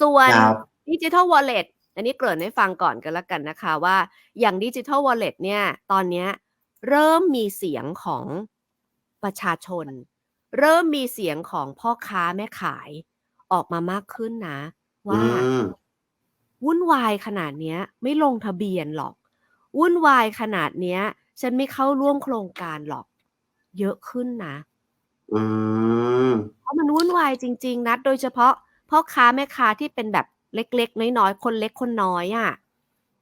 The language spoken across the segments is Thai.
ส่วนครับดิจิทัลวอลเล็ตอันนี้เกริ่นให้ฟังก่อนกันละกันนะคะว่าอย่างดิจิทัลวอลเล็ตเนี่ย ตอนเนี้ยเริ่มมีเสียงของประชาชน เริ่มมีเสียงของพ่อค้าแม่ขายออกมามากขึ้นนะอืว่ามวุ่นวายขนาดเนี้ยไม่ลงทะเบียนหรอก วุ่นวายขนาดเนี้ยฉันไม่เข้าร่วมโครงการหรอก เยอะขึ้นนะอืมเพราะมันวุ่นวายจริง ๆ นะโดยเฉพาะ พ่อค้าแม่ค้าที่เป็นแบบเล็ก ๆ น้อยๆคนเล็กคนน้อยอะ่ะ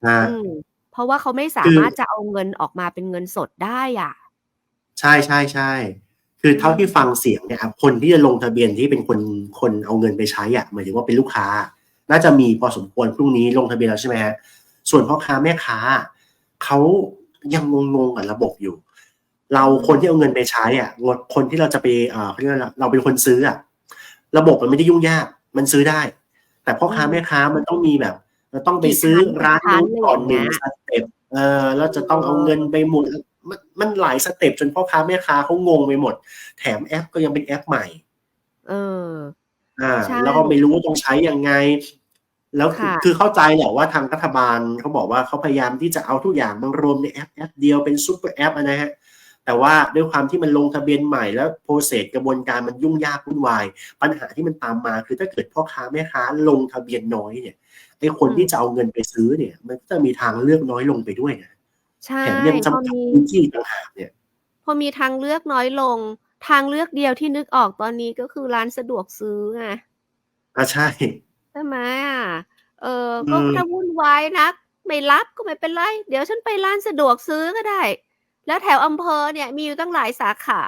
ฮะอืมเพราะว่าเขาไม่สาคือมารถจะเอาเงินออกมาเป็นเงินสดได้อะ ใช่ใช่ใช่คือเท่าที่ฟังเสียงเนี่ยครับคนที่จะลงทะเบียนที่เป็นคนคนเอาเงินไปใช้อะหมายถึงว่าเป็นลูกค้า น่าจะมีพอสมควรพรุ่งนี้ลงทะเบียนแล้วใช่ไหมฮะส่วนพ่อค้าแม่ค้าเขายังงงๆกับระบบอยู่ เราคนที่เอาเงินไปใช้อะงดคนที่เราจะไปเอ่อเขาเรียกว่าอะไรเราเป็นคนซื้ออะระบบมันไม่ได้ยุ่งยาก มันซื้อได้ แต่พ่อค้าอืมแม่ค้ามันต้องมีแบบเราต้องไปซื้อกี่ชั้นร้านกี่ชั้นนู้นก่อนหนึ่งอะไรอย่างเงี้ยสเต็ปเออแล้วจะต้องเอาเงินไปหมุนมันมันหลายสเต็ปจนพ่อค้าแม่ค้าเขางงไปหมด แถมแอปก็ยังเป็นแอปใหม่ เออ อ่าใช่แล้วก็ไม่รู้ว่าต้องใช้ยังไง แล้วคือค่ะคือเข้าใจแหละว่าทางรัฐบาลเขาบอกว่าเขาพยายามที่จะเอาทุกอย่างมารวมในแอปแอปเดียวเป็นซูเปอร์แอปอะนะฮะ แต่ว่าด้วยความที่มันลงทะเบียนใหม่แล้วโปรเซสกระบวนการมันยุ่งยากวุ่นวาย ปัญหาที่มันตามมาคือถ้าเกิดพ่อค้าแม่ค้าลงทะเบียนน้อยเนี่ยไอ้คนอืมที่จะเอาเงินไปซื้อเนี่ย มันก็จะมีทางเลือกน้อยลงไปด้วยนะใช่แถมยังพอจำกัดมีพื้นที่ต่างหากเนี่ย พอมีทางเลือกน้อยลง ทางเลือกเดียวที่นึกออกตอนนี้ก็คือร้านสะดวกซื้อไงอะใช่ใช่ไหมอะเออก็อืมถ้าวุ่นวายนัก ไม่รับก็ไม่เป็นไร เดี๋ยวฉันไปร้านสะดวกซื้อก็ได้ แล้วแถวอำเภอเนี่ยมีอยู่ตั้งหลายสาขา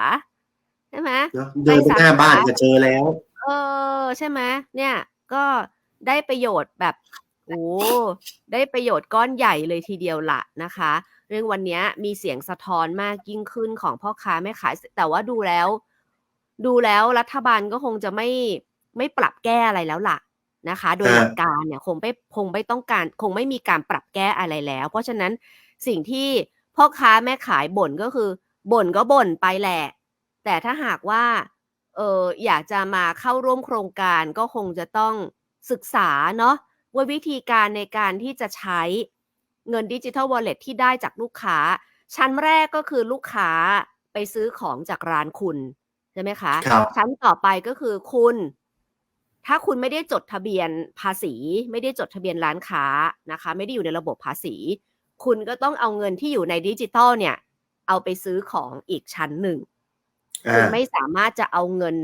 ใช่ไหมเนอะเดินไปหน้าบ้านก็เจอแล้ว เออใช่ไหมเนี่ย ก็ได้ประโยชน์แบบโอ้ได้ประโยชน์ก้อนใหญ่เลยทีเดียวละนะคะ เรื่องวันเนี้ยมีเสียงสะท้อนมากยิ่งขึ้นของพ่อค้าแม่ขาย แต่ว่าดูแล้ว ดูแล้วรัฐบาลก็คงจะไม่ไม่ปรับแก้อะไรแล้วล่ะนะคะ โดยอ่าหลักการเนี่ยคงไม่คงไม่ต้องการ คงไม่มีการปรับแก้อะไรแล้ว เพราะฉะนั้นสิ่งที่ พ่อค้าแม่ขายบ่นก็คือ บ่นก็บ่นไปแหละ แต่ถ้าหากว่าเอออยากจะมาเข้าร่วมโครงการก็คงจะต้องศึกษาเนาะว่าวิธีการในการที่จะใช้เงินดิจิทัลวอลเล็ตที่ได้จากลูกค้า ชั้นแรกก็คือลูกค้าไปซื้อของจากร้านคุณ ใช่ไหมคะครับชั้นต่อไปก็คือคุณ ถ้าคุณไม่ได้จดทะเบียนภาษี ไม่ได้จดทะเบียนร้านค้านะคะ ไม่ได้อยู่ในระบบภาษี คุณก็ต้องเอาเงินที่อยู่ในดิจิทัลเนี่ย เอาไปซื้อของอีกชั้นหนึ่งคุณอ่าไม่สามารถจะเอาเงิน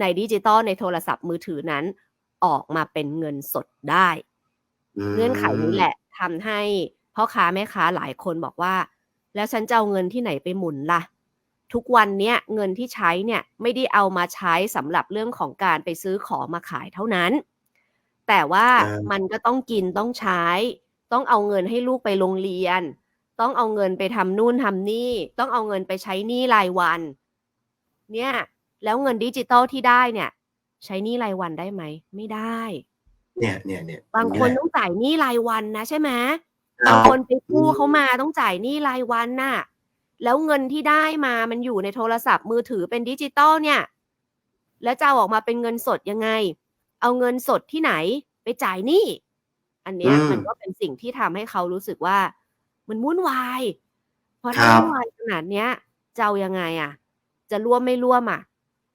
ในดิจิตอลในโทรศัพท์มือถือนั้น ออกมาเป็นเงินสดได้มเงื่อนไขนี้แหละทำให้พ่อค้าแม่ค้าหลายคนบอกว่า แล้วฉันจะเอาเงินที่ไหนไปหมุนล่ะ ทุกวันเนี้ยเงินที่ใช้เนี่ยไม่ได้เอามาใช้สำหรับเรื่องของการไปซื้อของมาขายเท่านั้น แต่ว่าอ่ามัมันก็ต้องกินต้องใช้ ต้องเอาเงินให้ลูกไปโรงเรียน ต้องเอาเงินไปทำนู่นทำนี่ ต้องเอาเงินไปใช้หนี้รายวัน เนี่ย แล้วเงินดิจิตอลที่ได้เนี่ย ใช้หนี้รายวันได้ไหม ไม่ได้ เนี่ยเนี่ยเนี่ยบางคนต้องจ่ายหนี้รายวันนะใช่ไหมครับบางคนไปกู้อืมเขามาต้องจ่ายหนี้รายวันน่ะ แล้วเงินที่ได้มามันอยู่ในโทรศัพท์มือถือเป็นดิจิตอลเนี่ย แล้วจะเอาออกมาเป็นเงินสดยังไง เอาเงินสดที่ไหนไปจ่ายหนี้ อันเนี้ยอืมมันก็เป็นสิ่งที่ทำให้เขารู้สึกว่า มันวุ่นวายเพราะครัถ้าบวุ่นวายขนาดเนี้ยจะเอายังไงอะ จะร่วมไม่ร่วมอะ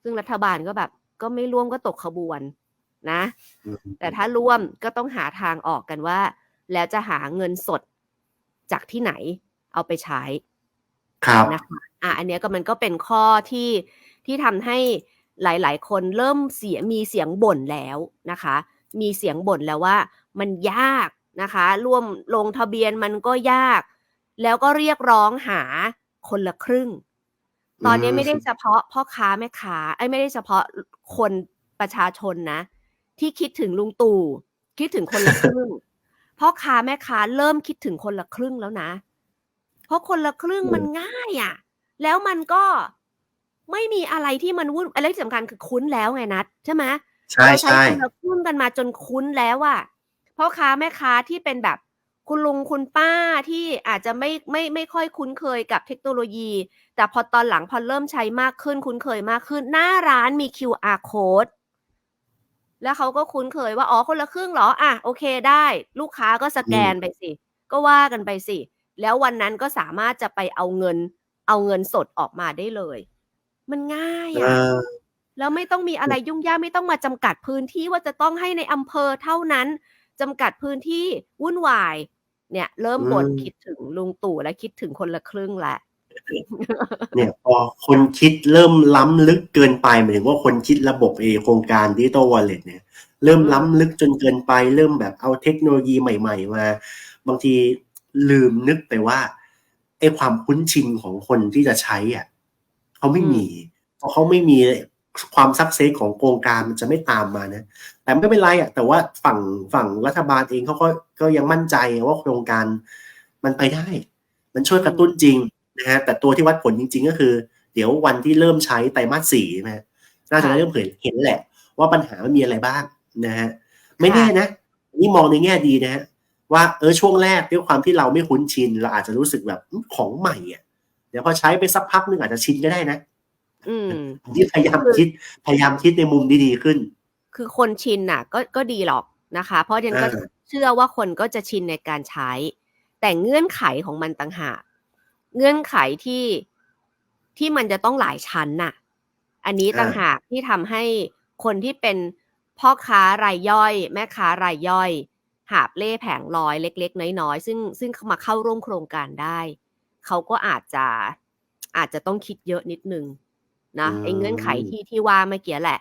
ซึ่งรัฐบาลก็แบบ ก็ไม่ร่วมก็ตกขบวนนะอืมแต่ถ้าร่วมก็ต้องหาทางออกกันว่า แล้วจะหาเงินสดจากที่ไหนเอาไปใช้ครับนะคะอะอันเนี้ยก็มันก็เป็นข้อที่ที่ทำให้หลาย ๆ คนเริ่มเสียมีเสียงบ่นแล้วนะคะ มีเสียงบ่นแล้วว่า มันยากนะคะ ร่วมลงทะเบียนมันก็ยาก แล้วก็เรียกร้องหาคนละครึ่ง ตอนนี้ไม่ได้เฉพาะพ่อค้าแม่ค้าไอ้ยไม่ได้เฉพาะคนประชาชนนะ ที่คิดถึงลุงตู่คิดถึงคนละครึ่งพ่อค้าแม่ค้าเริ่มคิดถึงคนละครึ่งแล้วนะ เพราะคนละครึ่งอืมมันง่ายอะ่ะ แล้วมันก็ไม่มีอะไรที่มันวุ่นอะไรที่สำคัญคือคุ้นแล้วไงนัดใช่ไหม ใช่เราใช้ใช่คนละครึ่งกันมาจนคุ้นแล้วอะพ่อค้าแม่ค้าที่เป็นแบบคุณลุงคุณป้าที่อาจจะไม่ไม่ไม่ค่อยคุ้นเคยกับเทคโนโลยี แต่พอตอนหลังพอเริ่มใช้มากขึ้น คุ้นเคยมากขึ้น หน้าร้านมี QR code แล้วเขาก็คุ้นเคยว่าอ๋อคนละครึ่งเหรออะโอเคได้ ลูกค้าก็สแกนอืมไปสิ ก็ว่ากันไปสิ แล้ววันนั้นก็สามารถจะไปเอาเงิน เอาเงินสดออกมาได้เลย มันง่ายเออะอ แล้วไม่ต้องมีอะไรยุ่งยากไม่ต้องมาจำกัดพื้นที่ว่าจะต้องให้ในอำเภอเท่านั้นจำกัดพื้นที่วุ่นวาย เนี่ย เริ่มบ่นอืมคิดถึงลุงตู่และคิดถึงคนละครึ่งแหละเนี่ยพอคนคิดเริ่มล้ำลึกเกินไปหมายถึงว่าคนคิดระบบเอโครงการดิจิตอลวอลเล็ตเนี่ย เริ่มอืมล้ำลึกจนเกินไป เริ่มแบบเอาเทคโนโลยีใหม่ ๆ มา บางทีลืมนึกไปว่าไอ้ความคุ้นชินของคนที่จะใช้อะเขาไม่มีเพราะเขาไม่มี ความซักเซสของโครงการมันจะไม่ตามมานะ แต่ไม่เป็นไรอะแต่ว่าฝั่งฝั่งรัฐบาลเองเขาก็ก็ยังมั่นใจว่าโครงการมันไปได้ มันช่วยกระตุ้นจริงนะฮะแต่ตัวที่วัดผลจริง ๆ ก็คือ เดี๋ยววันที่เริ่มใช้ไตรมาสสี่นะฮะน่าจะเริ่มเห็นเห็นแหละ ว่าปัญหามันมีอะไรบ้างนะฮะไม่แน่นะ นี่มองในแง่ดีนะฮะว่าเออช่วงแรกด้วยความที่เราไม่คุ้นชิน เราอาจจะรู้สึกแบบของใหม่อะเดี๋ยวพอใช้ไปสักพักหนึงอาจจะชินก็ได้นะ อืมที่พยายามคิดพยายามคิดในมุมที่ดีขึ้น คือคนชินน่ะ ก็ก็ดีหรอกนะคะ เพราะเดนก็อ่าเชื่อว่าคนก็จะชินในการใช้ แต่เงื่อนไขของมันต่างหากเงื่อนไขที่ที่มันจะต้องหลายชั้นน่ะ อันนี้ต่างหากที่ทำให้คนที่เป็นพ่อค้ารายย่อย แม่ค้ารายย่อย หาบเล่แผงลอยเล็ก ๆ น้อยๆซึ่งซึ่งเขามาเข้าร่วมโครงการได้ เขาก็อาจจะอาจจะต้องคิดเยอะนิดนึง นะอืมไอ้เงื่อนไขที่ที่ว่าเมื่อกี้แหละ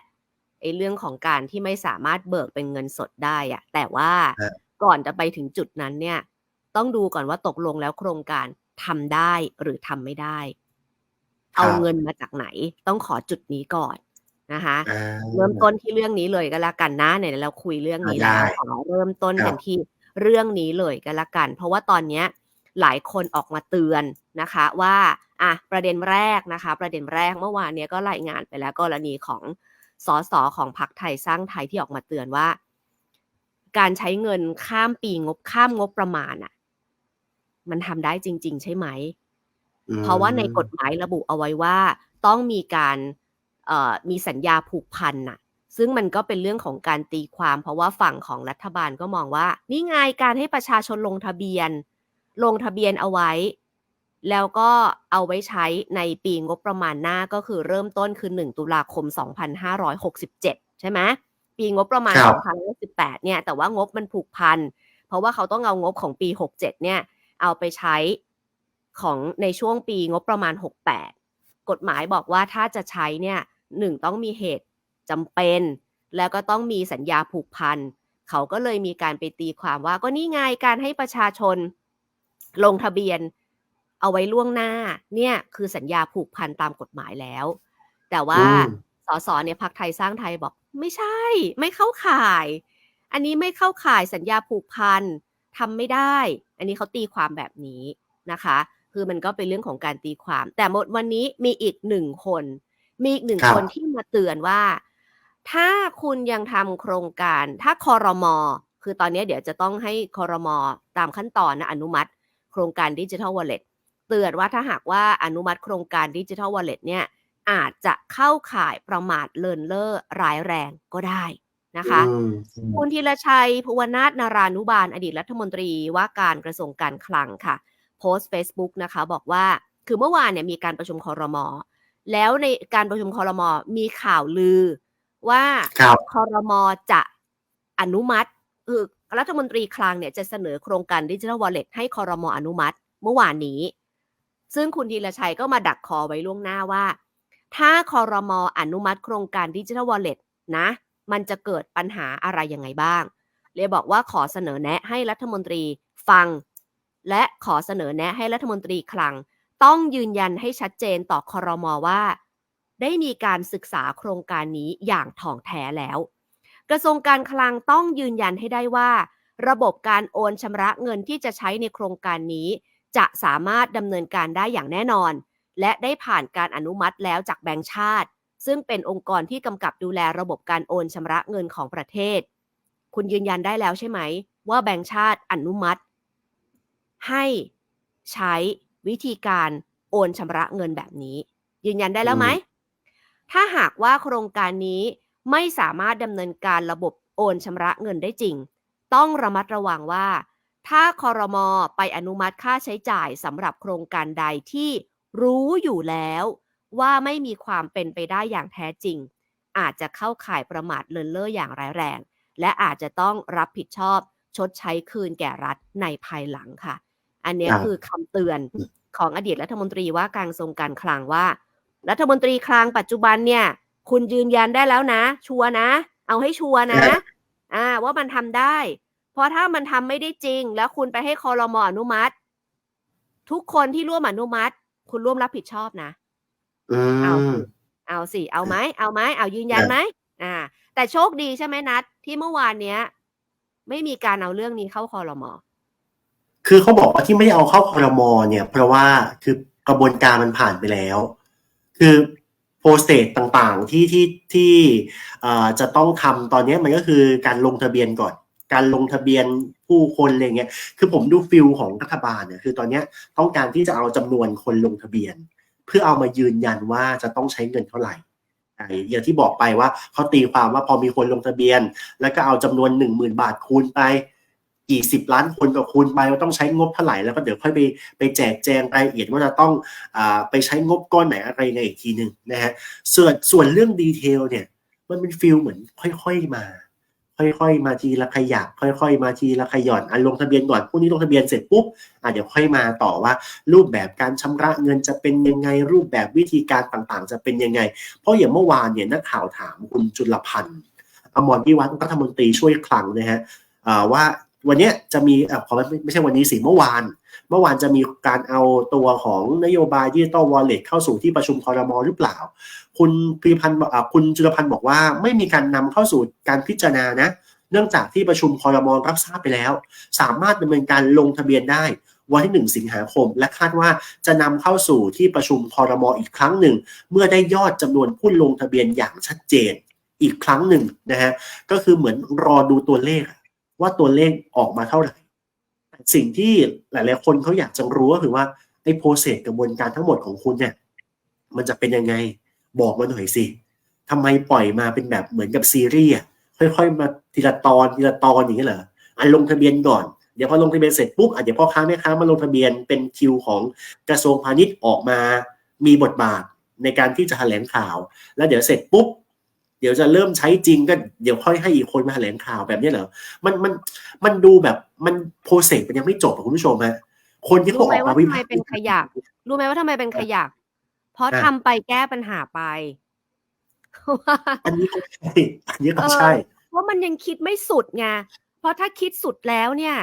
ไอ้เรื่องของการที่ไม่สามารถเบิกเป็นเงินสดได้อะแต่ว่าฮะก่อนจะไปถึงจุดนั้นเนี่ย ต้องดูก่อนว่าตกลงแล้วโครงการทำได้หรือทำไม่ได้ เอาเงินมาจากไหน ต้องขอจุดนี้ก่อนนะคะอ่าเริ่มต้นที่เรื่องนี้เลยก็แล้วกันนะเนี่ยเราคุยเรื่องนี้แล้วได้ขอเริ่มต้นครักันบที่เรื่องนี้เลยก็แล้วกัน เพราะว่าตอนเนี้ยหลายคนออกมาเตือนนะคะว่า อะประเด็นแรกนะคะ ประเด็นแรกเมื่อวานเนี้ยก็รายงานไปแล้วกรณีของสสของพรรคไทยสร้างไทยที่ออกมาเตือนว่า การใช้เงินข้ามปีงบข้ามงบประมาณอะมันทำได้จริง ๆ ใช่ไหมอืมเพราะว่าในกฎหมายระบุเอาไว้ว่า ต้องมีการเอ่อมีสัญญาผูกพันน่ะ ซึ่งมันก็เป็นเรื่องของการตีความ เพราะว่าฝั่งของรัฐบาลก็มองว่า นี่ไงการให้ประชาชนลงทะเบียน ลงทะเบียนเอาไว้ แล้วก็เอาไว้ใช้ในปีงบประมาณหน้าก็คือเริ่มต้นคือ 1 ตุลาคม 2567 ใช่ไหมปีงบประมาณครับ2018เนี่ย แต่ว่างบมันผูกพัน เพราะว่าเขาต้องเอางบของปี 67 เนี่ย เอาไปใช้ของในช่วงปีงบประมาณ 68 กฎหมายบอกว่าถ้าจะใช้เนี่ยหนึ่งต้องมีเหตุจำเป็น แล้วก็ต้องมีสัญญาผูกพัน เขาก็เลยมีการไปตีความว่าก็นี่ไงการให้ประชาชนลงทะเบียน เอาไว้ล่วงหน้า เนี่ยคือสัญญาผูกพันตามกฎหมายแล้ว แต่ว่าอืมสสเนี่ยพักไทยสร้างไทยบอก ไม่ใช่ ไม่เข้าข่าย อันนี้ไม่เข้าข่ายสัญญาผูกพันทำไม่ได้ อันนี้เขาตีความแบบนี้นะคะ คือมันก็เป็นเรื่องของการตีความ แต่หมดวันนี้มีอีกหนึ่งคน มีอีกหนึ่งครับคนที่มาเตือนว่า ถ้าคุณยังทำโครงการ ถ้าคอรมอคือตอนนี้เดี๋ยวจะต้องให้คอรมอตามขั้นตอนนะอนุมัติ โครงการดิจิทัลวอลเล็ตเตือนว่าถ้าหากว่าอนุมัติโครงการดิจิทัลวอลเล็ตเนี่ยอาจจะเข้าข่ายประมาทเลินเล่อร้ายแรงก็ได้นะคะอืมคุณธีรชัยภูวนาถนารานุบาลอดีตรัฐมนตรีว่าการกระทรวงการคลังค่ะ โพสต์ Facebook นะคะบอกว่าคือเมื่อวานเนี่ยมีการประชุมคอรมอแล้วในการประชุมคอรมอมีข่าวลือว่าครับคอรมอจะอนุมัติคือรัฐมนตรีคลังเนี่ยจะเสนอโครงการดิจิทัลวอลเล็ตให้คอรมออนุมัติ เมื่อวานนี้ ซึ่งคุณธีรชัยก็มาดักคอไว้ล่วงหน้าว่า ถ้าคอรมออนุมัติโครงการดิจิทัลวอลเล็ตนะ มันจะเกิดปัญหาอะไรยังไงบ้าง เลยบอกว่าขอเสนอแนะให้รัฐมนตรีฟัง และขอเสนอแนะให้รัฐมนตรีคลัง ต้องยืนยันให้ชัดเจนต่อคอรมอว่า ได้มีการศึกษาโครงการนี้อย่างถ่องแท้แล้ว กระทรวงการคลังต้องยืนยันให้ได้ว่า ระบบการโอนชำระเงินที่จะใช้ในโครงการนี้ จะสามารถดำเนินการได้อย่างแน่นอน และได้ผ่านการอนุมัติแล้วจากแบงก์ชาติ ซึ่งเป็นองค์กรที่กำกับดูแลระบบการโอนชำระเงินของประเทศ คุณยืนยันได้แล้วใช่ไหม ว่าแบงก์ชาติอนุมัติ ให้ใช้วิธีการโอนชำระเงินแบบนี้ ยืนยันได้แล้วไหม ถ้าหากว่าโครงการนี้ไม่สามารถดำเนินการระบบโอนชำระเงินได้จริง ต้องระมัดระวังว่า ถ้าคอรมอไปอนุมัติค่าใช้จ่ายสำหรับโครงการใดที่รู้อยู่แล้ว ว่าไม่มีความเป็นไปได้อย่างแท้จริง อาจจะเข้าข่ายประมาทเลินเล่ออย่างร้ายแรง และอาจจะต้องรับผิดชอบชดใช้คืนแก่รัฐในภายหลังค่ะ อันเนี้ยครับคือคำเตือนของอดีตรัฐมนตรีว่าการทรงการคลังว่า รัฐมนตรีคลังปัจจุบันเนี่ย คุณยืนยันได้แล้วนะ ชัวร์นะ เอาให้ชัวร์นะครับอ่า ว่ามันทำได้ เพราะถ้ามันทำไม่ได้จริง แล้วคุณไปให้คอรมออนุมัติ ทุกคนที่ร่วมอนุมัติ คุณร่วมรับผิดชอบนะอืเอามสิเอาสิเอาไหมเอาไหมเอายืนยันไหมอ่า แต่โชคดีใช่ไหมนัดที่เมื่อวานเนี้ย ไม่มีการเอาเรื่องนี้เข้าคอรมอคือเขาบอกว่าที่ไม่ได้เอาเข้าคอรมอเนี่ย เพราะว่าคือกระบวนการมันผ่านไปแล้ว คือโปรเซสต่างๆที่ที่ที่เอ่อจะต้องทำตอนนี้มันก็คือการลงทะเบียนก่อน การลงทะเบียนผู้คนอะไรเงี้ย คือผมดูฟิลของรัฐบาลเนี่ยคือตอนเนี้ยต้องการที่จะเอาจำนวนคนลงทะเบียน เพื่อเอามายืนยันว่าจะต้องใช้เงินเท่าไหร่อย่างที่บอกไปว่าเขาตีความว่าพอมีคนลงทะเบียน แล้วก็เอาจำนวนหนึ่งหมื่นบาทคูณไปกี่สิบล้านคนก็คูณไปว่าต้องใช้งบเท่าไหร่แล้วก็เดี๋ยวค่อยไปไปแจกแจงรายละเอียดว่าจะต้องอไปใช้งบก้อนไหนอะไรยังไงอีกทีหนึ่งนะฮะส่วนส่วนเรื่องดีเทลเนี่ยมันเป็นฟิลเหมือนค่อยๆมา ค่อยๆ มาทีละขยักค่อย ๆ มาทีละขย่อนอะลงทะเบียนก่อนพวกนี้ลงทะเบียนเสร็จปุ๊บอะเดี๋ยวค่อยมาต่อว่า รูปแบบการชำระเงินจะเป็นยังไงรูปแบบวิธีการต่างๆ จะเป็นยังไง เพราะอย่างเมื่อวานเนี่ยนักข่าวถามคุณจุลพันธ์อมรพิวัฒน์รัฐมนตรีช่วยคลังนะฮะว่าวันนี้จะมีอะขอไม่ไม่ใช่วันนี้สิเมื่อวาน เมื่อวานจะมีการเอาตัวของนโยบายดิจิตอลวอลเล็ตเข้าสู่ที่ประชุมคอรมอหรือเปล่า คุณพิพันธ์บอกคุณจุลพันธ์บอกว่าไม่มีการนำเข้าสู่การพิจารณานะ เนื่องจากที่ประชุมคอรมอรับทราบไปแล้ว สามารถดำเนินการลงทะเบียนได้วันที่ 1 สิงหาคม และคาดว่าจะนำเข้าสู่ที่ประชุมคอรมออีกครั้งหนึ่ง เมื่อได้ยอดจำนวนผู้ลงทะเบียนอย่างชัดเจนอีกครั้งหนึ่งนะฮะก็คือเหมือนรอดูตัวเลข ว่าตัวเลขออกมาเท่าไหร่ สิ่งที่หลาย ๆ คนเขาอยากจะรู้ก็คือว่าไอ้โปรเซสกระบวนการทั้งหมดของคุณเนี่ยมันจะเป็นยังไง บอกมาหน่อยสิทำไมปล่อยมาเป็นแบบเหมือนกับซีรีส์ค่อยๆ มาทีละตอนทีละตอนอย่างนี้เหรออันลงทะเบียนก่อนเดี๋ยวพอลงทะเบียนเสร็จปุ๊บอะเดี๋ยวพ่อค้าแม่ค้ามาลงทะเบียนเป็นคิวของกระทรวงพาณิชย์ออกมามีบทบาทในการที่จะแถลงข่าว แล้วเดี๋ยวเสร็จปุ๊บเดี๋ยวจะเริ่มใช้จริงก็เดี๋ยวค่อยให้อีกคนมาแถลงข่าวแบบนี้เหรอมันมันมันดูแบบมันโปรเซสมันยังไม่จบคุณผู้ชมฮะคนที่เขารู้อไหมอกว่ามาวิทำไมเป็นขยะรู้ไหมว่าทำไมเป็นขยะ เพราะอะทำไปแก้ปัญหาไปว่าอันนี้ก็ใช่อันนี้ก็ใช่เพราะมันยังคิดไม่สุดไงเพราะถ้าคิดสุดแล้วเนี่ย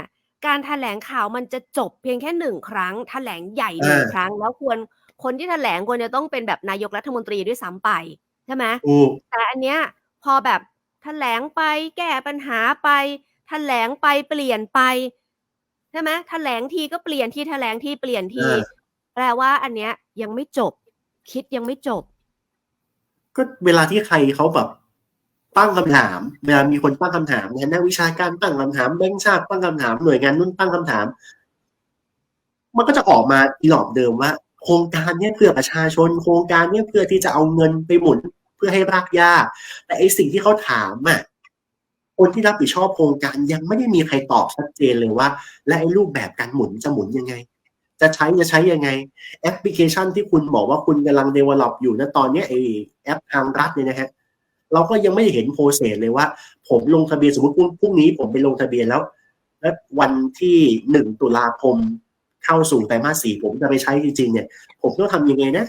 การแถลงข่าวมันจะจบเพียงแค่หนึ่งครั้งแถลงใหญ่หนึ่งอ่าครั้ง แล้วควรคนที่แถลงควรจะต้องเป็นแบบนายกรัฐมนตรีด้วยซ้ำไปใช่ไหมถูกแต่อันเนี้ยพอแบบแถลงไปแก้ปัญหาไปแถลงไปเปลี่ยนไปใช่ไหมแถลงทีก็เปลี่ยนที่แถลงที่เปลี่ยนทีอ่าแปลว่าอันเนี้ยยังไม่จบ คิดยังไม่จบ ก็เวลาที่ใครเขาแบบตั้งคำถาม เวลามีคนตั้งคำถามเนี่ยนักวิชาการตั้งคำถามแบงค์ชาติตั้งคำถามหน่วยงานนู้นตั้งคำถาม มันก็จะออกมาอีหลอบเดิมว่า โครงการเนี่ยเพื่อประชาชน โครงการเนี่ยเพื่อที่จะเอาเงินไปหมุนเพื่อให้รากหญ้าแต่ไอสิ่งที่เขาถามอะคนที่รับผิดชอบโครงการยังไม่ได้มีใครตอบชัดเจนเลยว่า และไอ้รูปแบบการหมุนจะหมุนยังไง จะใช้จะใช้ยังไง แอปพลิเคชันที่คุณบอกว่าคุณกำลัง develop อยู่นะตอนนี้ไอแอปทางรัฐเนี่ยนะฮะเราก็ยังไม่เห็นโปรเซสเลยว่า ผมลงทะเบียนสมมติพรุ่งนี้ผมไปลงทะเบียนแล้ว แล้ววันที่หนึ่งตุลาคมเข้าสู่ไตรมาสสี่ผมจะไปใช้จริงๆเนี่ย ผมต้องทำยังไงนะ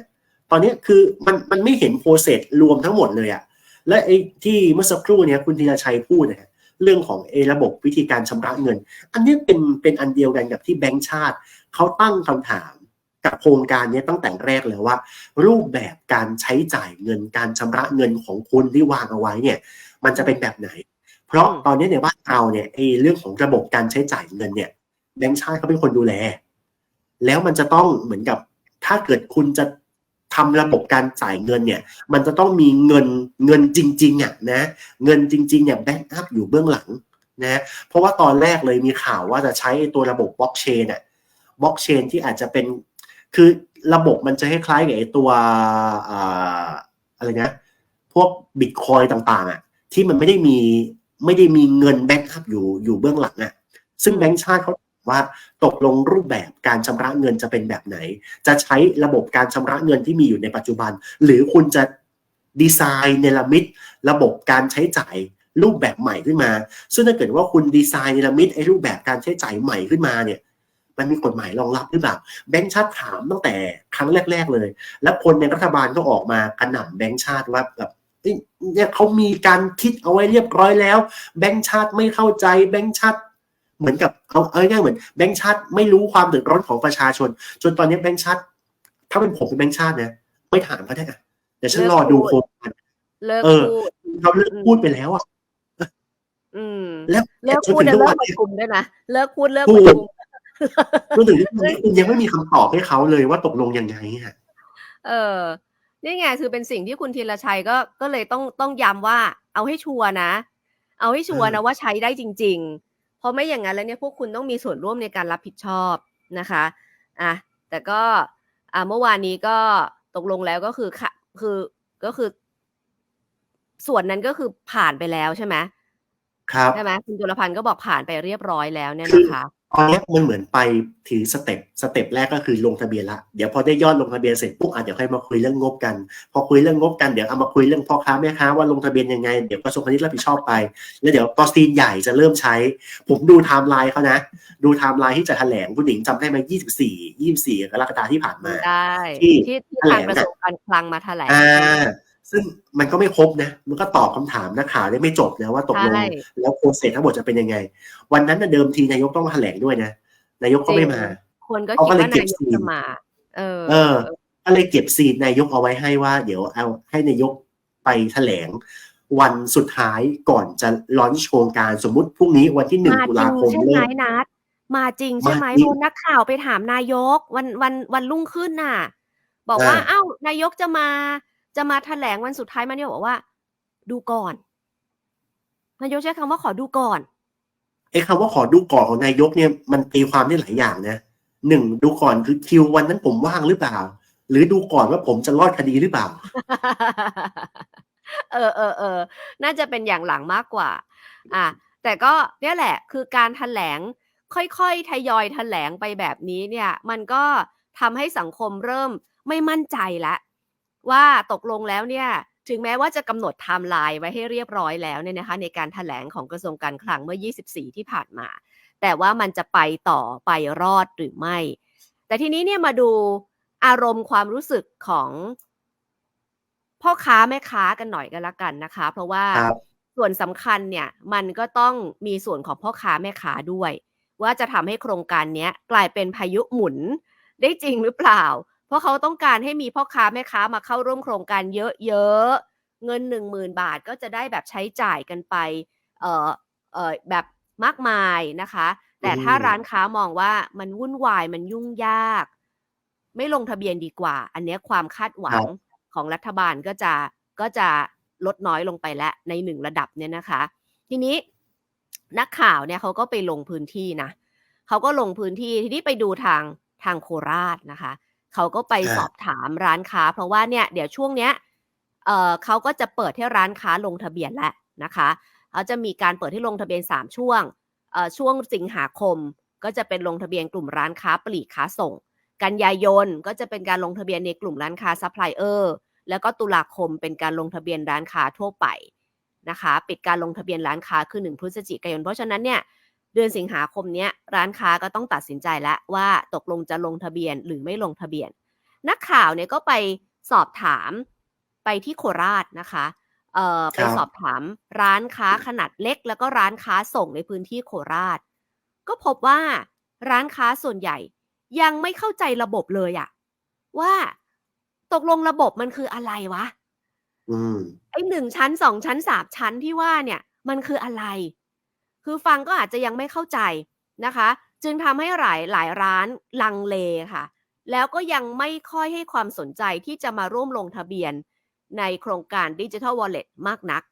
ตอนนี้คือมันมันไม่เห็นโปรเซสรวมทั้งหมดเลยอะและไอ้ที่เมื่อสักครู่เนี่ยคุณธีรชัยพูดนะฮะเรื่องของไอระบบวิธีการชำระเงิน อันนี้เป็นเป็นอันเดียวกันกับที่แบงก์ชาติ เขาตั้งคำถามกับโครงการเนี้ยตั้งแต่แรกเลยว่า รูปแบบการใช้จ่ายเงินการชำระเงินของคุณที่วางเอาไว้เนี่ย มันจะเป็นแบบไหน เพราะอืมตอนนี้ในบ้านเราเนี่ยไอ้เรื่องของระบบการใช้จ่ายเงินเนี่ยแบงก์ชาติเขาเป็นคนดูแล แล้วมันจะต้องเหมือนกับ ถ้าเกิดคุณจะทำระบบการจ่ายเงินเนี่ย มันจะต้องมีเงินเงินจริงๆอะนะ เงินจริงๆเนี่ยแบ็กอัพอยู่เบื้องหลังนะ เพราะว่าตอนแรกเลยมีข่าวว่าจะใช้ตัวระบบบล็อกเชนอะ บล็อกเชนที่อาจจะเป็น คือระบบมันจะคล้ายๆกับไอ้ตัวอ่าอะไรนะพวกบิตคอยต่างๆอะที่มันไม่ได้มีไม่ได้มีเงินแบ็กอัพอยู่อยู่เบื้องหลังอะซึ่งอืมแบงก์ชาติเขาบอกว่าตกลงรูปแบบการชำระเงินจะเป็นแบบไหน จะใช้ระบบการชำระเงินที่มีอยู่ในปัจจุบัน หรือคุณจะดีไซน์เนรมิตระบบการใช้จ่ายรูปแบบใหม่ขึ้นมา ซึ่งถ้าเกิดว่าคุณดีไซน์เนรมิตไอ้รูปแบบการใช้จ่ายใหม่ขึ้นมาเนี่ย มันมีกฎหมายรองรับหรือเปล่าแบงก์ชาติถามตั้งแต่ครั้งแรก ๆเลย แล้วคนในรัฐบาลก็ออกมากระหน่ำแบงก์ชาติว่าแบบเอ้ยเนี่ยเขามีการคิดเอาไว้เรียบร้อยแล้ว แบงก์ชาติไม่เข้าใจแบงก์ชาติเหมือนกับเอาเอาง่ายๆเหมือนแบงก์ชาติไม่รู้ความเดือดร้อนของประชาชน จนตอนนี้แบงก์ชาติถ้าเป็นผมเป็นแบงก์ชาตินะไม่ถามเขาได้อะเดี๋ยวฉันรอดูโครงการเลิกเออพูดเขาเลิกพูดไปแล้วอะอืมแล้วเลิกจนพูดถึงแล้วทุกเลิวักนประนี้ชุมด้วยนะเลิกพูดเลิกถูปกระชุม จนถึงทุกวันนี้คุณยังไม่มีคำตอบให้เขาเลยว่าตกลงยังไงอะเออนี่ไงคือเป็นสิ่งที่คุณธีรชัยก็ก็เลยต้องต้องย้ำว่า เอาให้ชัวร์นะ เอาให้ชัวร์นะว่าใช้ได้จริง ๆ เพราะไม่อย่างนั้นแล้วเนี่ยพวกคุณต้องมีส่วนร่วมในการรับผิดชอบนะคะอะแต่ก็อ่าเมื่อวานนี้ก็ตกลงแล้วก็คือค่ะคือก็คือ ส่วนนั้นก็คือผ่านไปแล้วใช่ไหมครับใช่ไหมคุณจุลพันธ์ก็บอกผ่านไปเรียบร้อยแล้วเนี่ยคือนะคะ ตอนนี้มันเหมือนไปถือสเต็ปสเต็ปแรกก็คือลงทะเบียนละเดี๋ยวพอได้ยอดลงทะเบียนเสร็จปุ๊บอะเดี๋ยวค่อยมาคุยเรื่องงบกัน พอคุยเรื่องงบกันเดี๋ยวเอามาคุยเรื่องพ่อค้าแม่ค้าว่าลงทะเบียนยังไงเดี๋ยวกระทรวงพาณิชย์รับผิดชอบไป แล้วเดี๋ยวตอนซีนใหญ่จะเริ่มใช้ ผมดูไทม์ไลน์เขานะ ดูไทม์ไลน์ที่จะแถลงคุณหญิงจำได้ไหม24 24กรกฎาคมที่ผ่านมาได้ที่ที่ที่แถลทางงกระน่ะทรวงการคลังมาแถลงอ่า ซึ่งมันก็ไม่ครบนะ มันก็ตอบคำถามนักข่าวได้ไม่จบนะว่าตกลงใช่แล้วโปรเซสทั้งหมดจะเป็นยังไง วันนั้นน่ะเดิมทีนายกต้องแถลงด้วยนะ นายกก็ไม่มาคนก็เขาคิดก็เลยว่าเก็นาบยกซีนจะมา เออ เออก็เลยเก็บซีนนายกเอาไว้ให้ว่า เดี๋ยวเอาให้นายกไปแถลง วันสุดท้ายก่อนจะล้อนโครงการสมมุติพรุ่งนี้วันที่หนึ่งมาตุจริลางคมใช่ไหมเริ่มนัดมาจริงใช่ไหมมาจริงโดนนักข่าวไปถามนายก วันวันวันรุ่งขึ้นน่ะ บอกว่าอ่าเอ้านายกจะมา จะมาแถลงวันสุดท้ายมาเนี่ยบอกว่า ดูก่อนนายกใช้คำว่าขอดูก่อนไอ้คำว่าขอดูก่อนของนายกเนี่ยมันตีความได้หลายอย่างนะหนึ่งดูก่อนคือคิววันนั้นผมว่างหรือเปล่า หรือดูก่อนว่าผมจะรอดคดีหรือเปล่า เออเออเออน่าจะเป็นอย่างหลังมากกว่า อะแต่ก็เนี่ยแหละคือการแถลงค่อยๆทยอยแถลงไปแบบนี้เนี่ย มันก็ทำให้สังคมเริ่มไม่มั่นใจแล้ว ว่าตกลงแล้วเนี่ยถึงแม้ว่าจะกำหนดไทม์ไลน์ไว้ให้เรียบร้อยแล้วเนี่ยนะคะในการแถลงของกระทรวงการคลังเมื่อ 24 ที่ผ่านมา แต่ว่ามันจะไปต่อไปรอดหรือไม่ แต่ทีนี้เนี่ยมาดูอารมณ์ความรู้สึกของพ่อค้าแม่ค้ากันหน่อยกันละกันนะคะ เพราะว่าส่วนสำคัญเนี่ยมันก็ต้องมีส่วนของพ่อค้าแม่ค้าด้วย ว่าจะทำให้โครงการเนี้ยกลายเป็นพายุหมุนได้จริงหรือเปล่า เพราะเขาต้องการให้มีพ่อค้าแม่ค้ามาเข้าร่วมโครงการเยอะๆ เงินหนึ่งหมื่นบาทก็จะได้แบบใช้จ่ายกันไปเอ่อเอ่อแบบมากมายนะคะ แต่ถ้าอืมร้านค้ามองว่ามันวุ่นวายมันยุ่งยาก ไม่ลงทะเบียนดีกว่า อันเนี้ยความคาดหวังของรัฐบาลก็จะก็จะลดน้อยลงไปแล้วในหนึ่งระดับเนี่ยนะคะ ทีนี้นักข่าวเนี่ยเขาก็ไปลงพื้นที่นะเขาก็ลงพื้นที่ทีนี้ไปดูทางทางโคราชนะคะ เขาก็ไปอ่าสอบถามร้านค้า เพราะว่าเนี่ยเดี๋ยวช่วงเนี้ยเอ่อเขาก็จะเปิดให้ร้านค้าลงทะเบียนแล้วนะคะเขาจะมีการเปิดให้ลงทะเบียน 3 ช่วงเอ่อช่วงสิงหาคม ก็จะเป็นลงทะเบียนกลุ่มร้านค้าปลีกค้าส่ง กันยายนก็จะเป็นการลงทะเบียนในกลุ่มร้านค้าซัพพลายเออร์แล้วก็ตุลาคมเป็นการลงทะเบียนร้านค้าทั่วไปนะคะ ปิดการลงทะเบียนร้านค้าคือ 1 พฤศจิกายน เพราะฉะนั้นเนี่ย เดือนสิงหาคมเนี้ยร้านค้าก็ต้องตัดสินใจแล้วว่าตกลงจะลงทะเบียนหรือไม่ลงทะเบียน นักข่าวเนี่ยก็ไปสอบถามไปที่โคราชนะคะเอ่อไปครับสอบถามร้านค้าขนาดเล็ก แล้วก็ร้านค้าส่งในพื้นที่โคราช ก็พบว่าร้านค้าส่วนใหญ่ยังไม่เข้าใจระบบเลยอะว่าตกลงระบบมันคืออะไรวะอืมไอ้หนึ่งชั้นสองชั้นสามชั้นที่ว่าเนี่ย มันคืออะไร คือฟังก็อาจจะยังไม่เข้าใจนะคะ จึงทำให้หลายหลายร้านลังเลค่ะ แล้วก็ยังไม่ค่อยให้ความสนใจที่จะมาร่วมลงทะเบียนในโครงการดิจิทัลวอลเล็ตมากนัก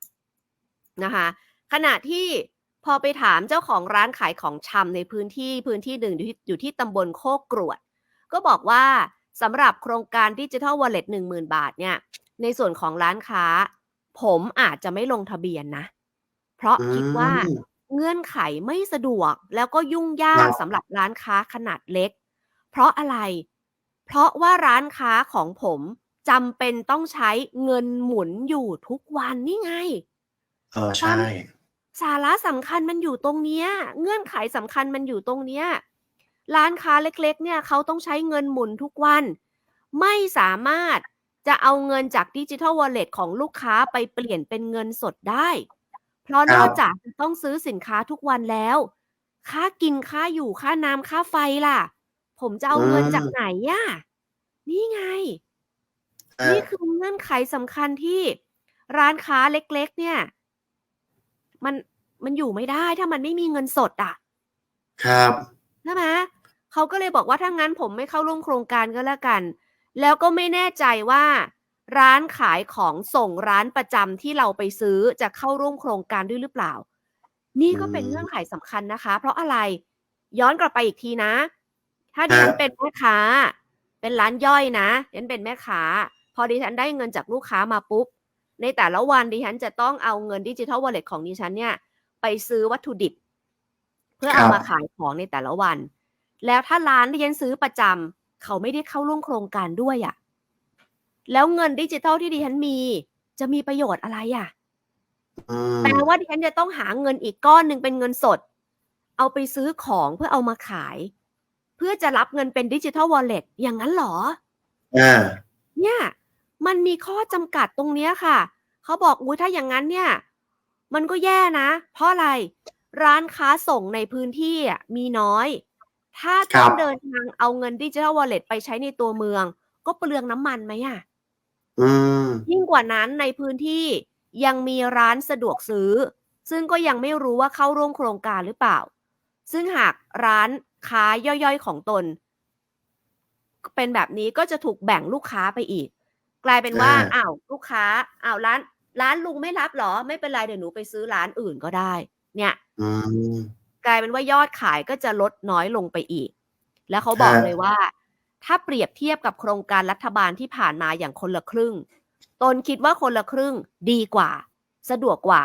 นะคะขณะที่พอไปถามเจ้าของร้านขายของชำในพื้นที่พื้นที่หนึ่งอยู่ที่อยู่ที่ตำบลโคกกรวด ก็บอกว่าสำหรับโครงการดิจิทัลวอลเล็ตหนึ่งหมื่นบาทเนี่ย ในส่วนของร้านค้า ผมอาจจะไม่ลงทะเบียนนะ เพราะคิดว่า เงื่อนไขไม่สะดวก แล้วก็ยุ่งยาครักบสำหรับร้านค้าขนาดเล็ก เพราะอะไร เพราะว่าร้านค้าของผมจำเป็นต้องใช้เงินหมุนอยู่ทุกวันนี่ไง เออใช่ สาระสำคัญมันอยู่ตรงเนี้ย เงื่อนไขสำคัญมันอยู่ตรงเนี้ย ร้านค้าเล็กๆ เนี่ยเขาต้องใช้เงินหมุนทุกวัน ไม่สามารถจะเอาเงินจากดิจิทัลวอลเล็ตของลูกค้าไปเปลี่ยนเป็นเงินสดได้ เพราะคนรัอบกจากจะต้องซื้อสินค้าทุกวันแล้ว ค่ากินค่าอยู่ค่าน้ำค่าไฟล่ะ ผมจะเอาเงินจากไหนย่ะนี่ไงอ่านี่คือเงื่อนไขสำคัญที่ร้านค้าเล็ก ๆ เนี่ย มันมันอยู่ไม่ได้ถ้ามันไม่มีเงินสดอะ ครับใช่ไหมเขาก็เลยบอกว่าถ้างั้นผมไม่เข้าร่วมโครงการก็แล้วกัน แล้วก็ไม่แน่ใจว่า ร้านขายของส่งร้านประจำที่เราไปซื้อจะเข้าร่วมโครงการด้วยหรือเปล่า นี่ก็เป็นเงื่อนไขสำคัญนะคะ เพราะอะไรย้อนกลับไปอีกทีนะ ถ้าดิฉันเป็นแม่ค้า เป็นร้านย่อยนะดิฉันเป็นแม่ค้า พอดิฉันได้เงินจากลูกค้ามาปุ๊บ ในแต่ละวันดิฉันจะต้องเอาเงินดิจิทัลวอลเล็ตของดิฉันเนี่ย ไปซื้อวัตถุดิบ เพื่อเอามาขายของในแต่ละวัน แล้วถ้าร้านที่ฉันซื้อประจำเขาไม่ได้เข้าร่วมโครงการด้วยอะ่ะ แล้วเงินดิจิทัลที่ดิฉันมี จะมีประโยชน์อะไรอะ่ะอืมแปลว่าดิฉันจะต้องหาเงินอีกก้อนหนึ่งเป็นเงินสด เอาไปซื้อของเพื่อเอามาขาย เพื่อจะรับเงินเป็นดิจิทัลวอลเล็ตอย่างนั้นเหรออ่าเนี่ย มันมีข้อจำกัดตรงเนี้ยค่ะ เขาบอกอุ้ยถ้าอย่างนั้นเนี่ย มันก็แย่นะ เพราะอะไร ร้านค้าส่งในพื้นที่อะมีน้อย ถ้าครัต้องบเดินทางเอาเงินดิจิทัลวอลเล็ตไปใช้ในตัวเมือง ก็เปลืองน้ำมันไหมอะอืม ยิ่งกว่านั้นในพื้นที่ยังมีร้านสะดวกซื้อ ซึ่งก็ยังไม่รู้ว่าเข้าร่วมโครงการหรือเปล่า ซึ่งหากร้านค้าย่อยๆของตน เป็นแบบนี้ก็จะถูกแบ่งลูกค้าไปอีก กลายเป็นว่าอ่าอ้าวลูกค้าอ้าวร้าน ร้านลุงไม่รับเหรอ ไม่เป็นไรเดี๋ยวหนูไปซื้อร้านอื่นก็ได้ เนี่ยอืมกลายเป็นว่ายอดขายก็จะลดน้อยลงไปอีก แล้วเขาบอกฮะเลยว่า ถ้าเปรียบเทียบกับโครงการรัฐบาลที่ผ่านมาอย่างคนละครึ่ง ตนคิดว่าคนละครึ่งดีกว่า สะดวกกว่า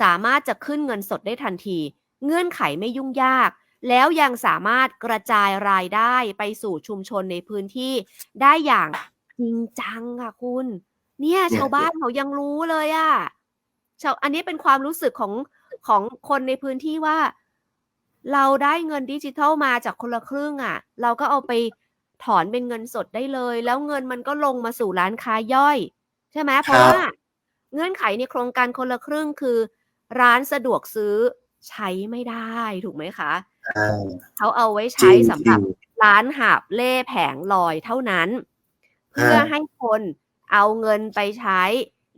สามารถจะขึ้นเงินสดได้ทันที เงื่อนไขไม่ยุ่งยาก แล้วยังสามารถกระจายรายได้ไปสู่ชุมชนในพื้นที่ได้อย่างจริงจังค่ะคุณ เนี่ยชาวบ้านเขายังรู้เลยอะชาวอันนี้เป็นความรู้สึกของของคนในพื้นที่ว่า เราได้เงินดิจิทัลมาจากคนละครึ่งอะ เราก็เอาไป ถอนเป็นเงินสดได้เลย แล้วเงินมันก็ลงมาสู่ร้านค้าย่อย ใช่ไหมเพราะว่าเงื่อนไขในโครงการคนละครึ่งคือ ร้านสะดวกซื้อใช้ไม่ได้ถูกไหมคะอ่าเขาเอาไว้จใช้ริงสำจหริรับงร้านหาบเล่แผงลอยเท่านั้น เพื่อให้คนเอาเงินไปใช้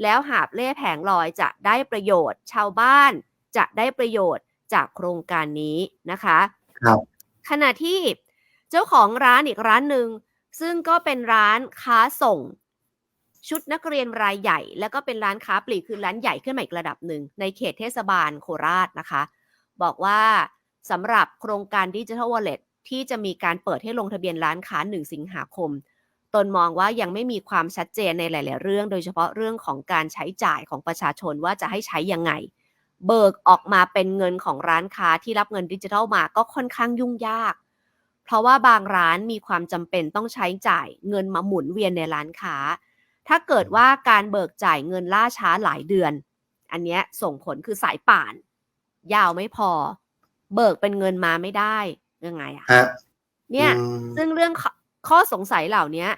แล้วหาบเล่แผงลอยจะได้ประโยชน์ ชาวบ้านจะได้ประโยชน์จากโครงการนี้นะคะ ครับ ขณะที่ เจ้าของร้านอีกร้านหนึ่งซึ่งก็เป็นร้านค้าส่ง ชุดนักเรียนรายใหญ่ แล้วก็เป็นร้านค้าปลีกคือร้านใหญ่ขึ้นมาอีกระดับหนึ่งในเขตเทศบาลโคราชนะคะ บอกว่าสำหรับโครงการดิจิทัลวอลเล็ตที่จะมีการเปิดให้ลงทะเบียนร้านค้า 1 สิงหาคม ตนมองว่ายังไม่มีความชัดเจนในหลาย ๆ เรื่อง โดยเฉพาะเรื่องของการใช้จ่ายของประชาชนว่าจะให้ใช้ยังไง เบิกออกมาเป็นเงินของร้านค้าที่รับเงินดิจิทัลมาก็ค่อนข้างยุ่งยาก ราะว่าบางร้านมีความจำเป็นต้องใช้จ่ายเงินมาหมุนเวียนในร้านค้า ถ้าเกิดว่าการเบิกจ่ายเงินล่าช้าหลายเดือน อันเนี้ยส่งผลคือสายป่าน ยาวไม่พอ เบิกเป็นเงินมาไม่ได้ยังไงอะฮะเนี่ยอืมซึ่งเรื่องข้อข้อสงสัยเหล่านี้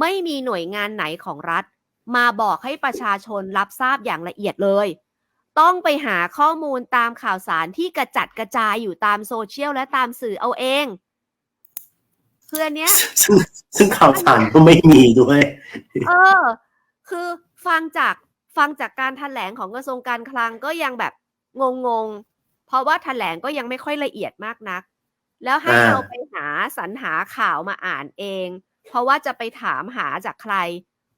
ไม่มีหน่วยงานไหนของรัฐ มาบอกให้ประชาชนรับทราบอย่างละเอียดเลย ต้องไปหาข้อมูลตามข่าวสารที่กระจัดกระจายอยู่ตามโซเชียลและตามสื่อเอาเอง คืออันเนี้ย ซึ่งซึ่งข่าวสารก็ไม่มีด้วย เออ คือฟังจากฟังจากการแถลงของกระทรวงการคลังก็ยังแบบงงๆเพราะว่าแถลงก็ยังไม่ค่อยละเอียดมากนัก แล้วให้อ่าเราไปหาสรรหาข่าวมาอ่านเอง เพราะว่าจะไปถามหาจากใคร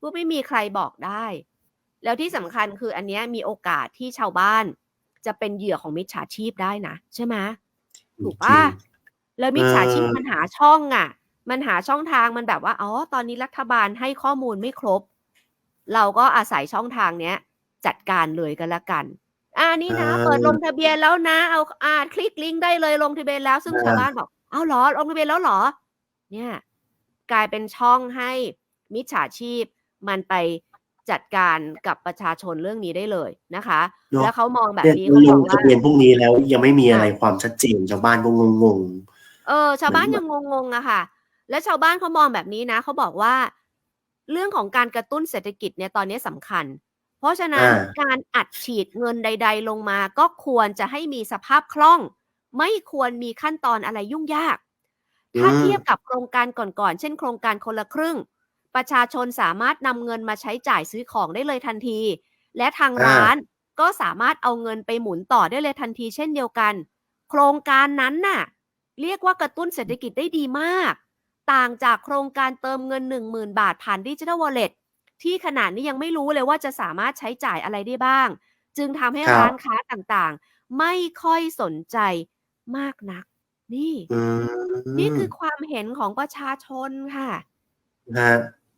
ก็ไม่มีใครบอกได้ แล้วที่สำคัญคืออันเนี้ยมีโอกาสที่ชาวบ้านจะเป็นเหยื่อของมิจฉาชีพได้นะ ใช่ไหมถูกปะแล้วมิจฉาชีพเออมันหาช่องอะ มันหาช่องทางมันแบบว่าอ๋อตอนนี้รัฐบาลให้ข้อมูลไม่ครบ เราก็อาศัยช่องทางเนี้ย จัดการเลยกันละกัน อ่านี่นะอ่าเปิดลงทะเบียนแล้วนะ เอาอ่าคลิกลิงก์ได้เลยลงทะเบียนแล้วซึ่งอ่าชาวบ้านบอกเอาเหรอลงทะเบียนแล้วเหรอ เนี่ย กลายเป็นช่องให้มิจฉาชีพมันไปจัดการกับประชาชนเรื่องนี้ได้เลยนะคะเนอะแล้วเขามองแบบเนี่ยนี้เขาลบองกทะว่าเบียนพวกนี้แล้วยังไม่มีอะไรความชัดเจนชาวบ้านก็งงเออ ชาวบ้านเหมืยัอนงแบบงงๆอะค่ะ และชาวบ้านเขามองแบบนี้นะเขาบอกว่า เรื่องของการกระตุ้นเศรษฐกิจเนี่ยตอนนี้สำคัญ เพราะฉะนั้นอ่าการอัดฉีดเงินใด ๆ ลงมา ก็ควรจะให้มีสภาพคล่อง ไม่ควรมีขั้นตอนอะไรยุ่งยาก ถ้าอืมเทียบกับโครงการก่อนๆเช่น โครงการคนละครึ่ง ประชาชนสามารถนำเงินมาใช้จ่ายซื้อของได้เลยทันที และทางอ่าร้านก็สามารถเอาเงินไปหมุนต่อได้เลยทันที เช่นเดียวกัน โครงการนั้นน่ะ เรียกว่ากระตุ้นเศรษฐกิจได้ดีมาก ต่างจากโครงการเติมเงิน 10,000 บาทผ่านดิจิทัลวอลเล็ตที่ขนาดนี้ยังไม่รู้เลยว่าจะสามารถใช้จ่ายอะไรได้บ้าง จึงทำให้ครับร้านค้าต่างๆ ไม่ค่อยสนใจมากนัก นี่ๆอืมนี่คือความเห็นของประชาชนค่ะฮะ